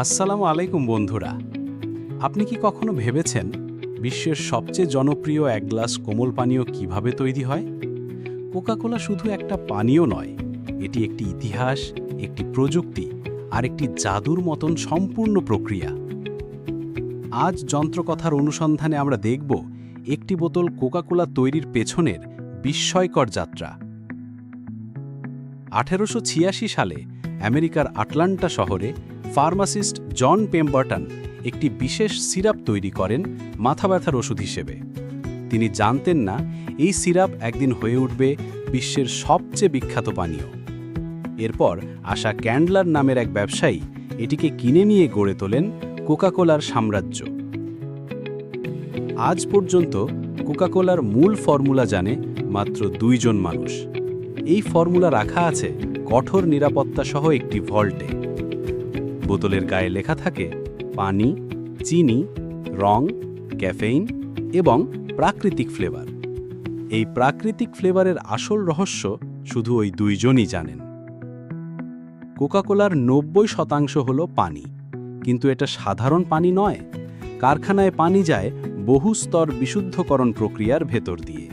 আসসালামু আলাইকুম, বন্ধুরা। আপনি কি কখনো ভেবেছেন বিশ্বের সবচেয়ে জনপ্রিয় এক গ্লাস কোমল পানীয় কীভাবে তৈরি হয়? কোকাকোলা শুধু একটা পানীয় নয়, এটি একটি ইতিহাস, একটি প্রযুক্তি, আর একটি জাদুর মতন সম্পূর্ণ প্রক্রিয়া। আজ যন্ত্রকথার অনুসন্ধানে আমরা দেখব একটি বোতল কোকাকোলা তৈরির পেছনের বিস্ময়কর যাত্রা। আঠেরোশো ছিয়াশি সালে আমেরিকার আটলান্টা শহরে ফার্মাসিস্ট জন পেম্বার্টন একটি বিশেষ সিরাপ তৈরি করেন মাথা ব্যথার ওষুধ হিসেবে। তিনি জানতেন না এই সিরাপ একদিন হয়ে উঠবে বিশ্বের সবচেয়ে বিখ্যাত পানীয়। এরপর আশা ক্যান্ডলার নামের এক ব্যবসায়ী এটিকে কিনে নিয়ে গড়ে তোলেন কোকাকোলার সাম্রাজ্য। আজ পর্যন্ত কোকাকোলার মূল ফর্মুলা জানে মাত্র দুইজন মানুষ। এই ফর্মুলা রাখা আছে কঠোর নিরাপত্তা সহ একটি ভল্টে। বোতলের গায়ে লেখা থাকে পানি, চিনি, রং, ক্যাফেইন এবং প্রাকৃতিক ফ্লেভার। এই প্রাকৃতিক ফ্লেভারের আসল রহস্য শুধু ওই দুইজনই জানেন। কোকাকোলার নব্বই শতাংশ হল পানি। কিন্তু এটা সাধারণ পানি নয়। কারখানায় পানি যায় বহু স্তর বিশুদ্ধকরণ প্রক্রিয়ার ভেতর দিয়ে।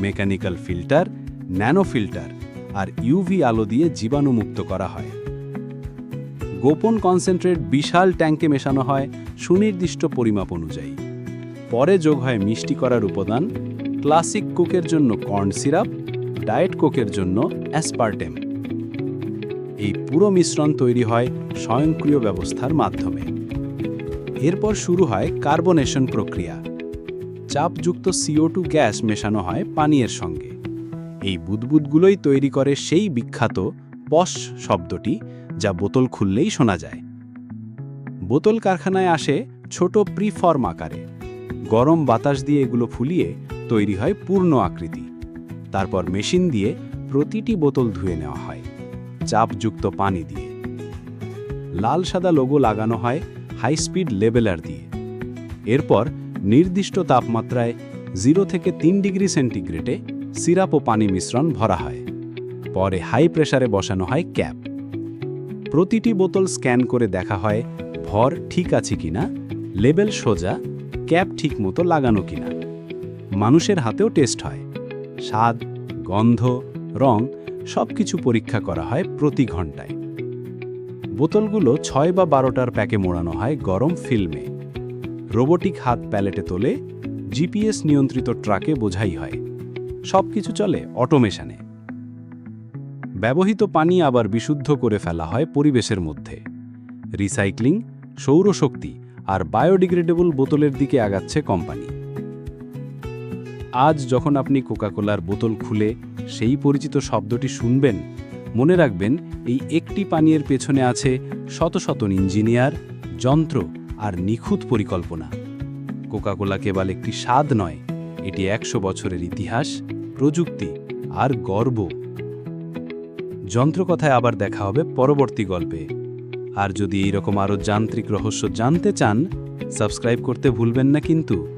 মেকানিক্যাল ফিল্টার, ন্যানো ফিল্টার আর ইউভি আলো দিয়ে জীবাণুমুক্ত করা হয়। গোপন কনসেন্ট্রেট বিশাল ট্যাঙ্কে মেশানো হয় সুনির্দিষ্ট পরিমাপ অনুযায়ী। পরে যোগ হয় মিষ্টি করার উপাদান, ক্লাসিক কোকের জন্য কর্ন সিরাপ, ডায়েট কোকের জন্য অ্যাসপার্টেম। এই পুরো মিশ্রণ তৈরি হয় স্বয়ংক্রিয় ব্যবস্থার মাধ্যমে। এরপর শুরু হয় কার্বনেশন প্রক্রিয়া। চাপযুক্ত সিও টু গ্যাস মেশানো হয় পানীয়ের সঙ্গে। এই বুদবুদগুলোই তৈরি করে সেই বিখ্যাত পশ শব্দটি যা বোতল খুললেই শোনা যায়। বোতল কারখানায় আসে ছোট প্রিফর্ম আকারে। গরম বাতাস দিয়ে এগুলো ফুলিয়ে তৈরি হয় পূর্ণ আকৃতি। তারপর মেশিন দিয়ে প্রতিটি বোতল ধুয়ে নেওয়া হয়, চাপযুক্ত পানি দিয়ে। লাল সাদা লোগো লাগানো হয় হাই স্পিড লেবেলার দিয়ে। এরপর নির্দিষ্ট তাপমাত্রায় জিরো থেকে তিন ডিগ্রি সেন্টিগ্রেডে সিরাপ ও পানি মিশ্রণ ভরা হয়। পরে হাই প্রেসারে বসানো হয় ক্যাপ। প্রতিটি বোতল স্ক্যান করে দেখা হয়, ভর ঠিক আছে কিনা, লেবেল সোজা, ক্যাপ ঠিক মতো লাগানো কিনা। মানুষের হাতেও টেস্ট হয়। স্বাদ, গন্ধ, রং সব কিছু পরীক্ষা করা হয় প্রতি ঘন্টায়। বোতলগুলো ছয় বা বারোটার প্যাকে মোড়ানো হয় গরম ফিল্মে। রোবোটিক হাত প্যালেটে তোলে, জিপিএস নিয়ন্ত্রিত ট্রাকে বোঝাই হয়। সব কিছু চলে অটোমেশনে। ব্যবহৃত পানি আবার বিশুদ্ধ করে ফেলা হয় পরিবেশের মধ্যে। রিসাইক্লিং, সৌরশক্তি আর বায়োডিগ্রেডেবল বোতলের দিকে আগাচ্ছে কোম্পানি। আজ যখন আপনি কোকাকোলার বোতল খুলে সেই পরিচিত শব্দটি শুনবেন, মনে রাখবেন এই একটি পানীয়ের পেছনে আছে শত শত ইঞ্জিনিয়ার, যন্ত্র আর নিখুঁত পরিকল্পনা। কোকাকোলা কেবল একটি স্বাদ নয়, এটি একশো বছরের ইতিহাস, প্রযুক্তি আর গর্ব। যন্ত্রকথায় আবার দেখা হবে পরবর্তী গল্পে। আর যদি এইরকম আরও যান্ত্রিক রহস্য জানতে চান, সাবস্ক্রাইব করতে ভুলবেন না কিন্তু।